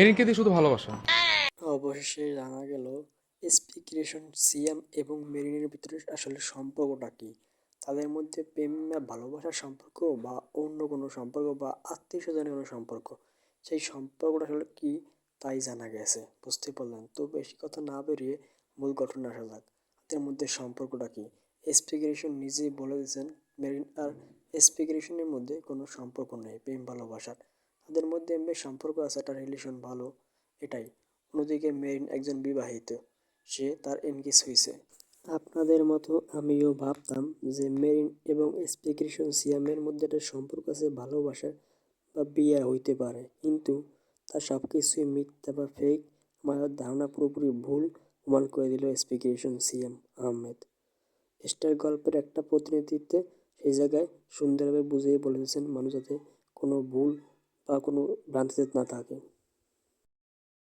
মেরিনকে দিয়ে শুধু ভালোবাসা। অবশেষে জানা গেল স্পিক্রেশন সিয়াম এবং মেরিনের ভিতরে আসলে সম্পর্কটা কি? তাদের মধ্যে প্রেম ভালোবাসার সম্পর্ক বা অন্য কোনো সম্পর্ক বা আত্মীয় স্বজনের কোনো সম্পর্ক, সেই সম্পর্কটা আসলে কি তাই জানা গেছে বুঝতে পারলেন। তো বেশি কথা না বেরিয়ে মূল ঘটনা আসা যাক, তাদের মধ্যে সম্পর্কটা কি? স্পিক্রেশন নিজেই বলে দিয়েছেন, মেরিন আর স্পিক্রেশনের মধ্যে কোনো সম্পর্ক নেই, প্রেম, ভালোবাসার। তাদের মধ্যে এমনি সম্পর্ক আছে একটা রিলেশন ভালো, এটাই। অন্যদিকে মেরিন একজন বিবাহিত, সে তার এনগেজ হয়েছে। আপনাদের মতো আমিও ভাবতাম যে মেরিন এবং স্পিক্রেশন সিয়ামের মধ্যে একটা সম্পর্ক আছে, ভালোবাসার বা বিয়ে হইতে পারে। কিন্তু তা সব কিছুই মিথ্যা বা ফেক আমার ধারণা পুরোপুরি ভুল, প্রমাণ করে দিল স্পিক্রেশন সিএম আহমেদ। স্টার গল্পের একটা প্রতিনিধিত্বে সেই জায়গায় সুন্দরভাবে বুঝিয়ে বলে দিয়েছেন মানুষ যাতে কোনো ভুল বা কোনো ভ্রান্তিতে না থাকে।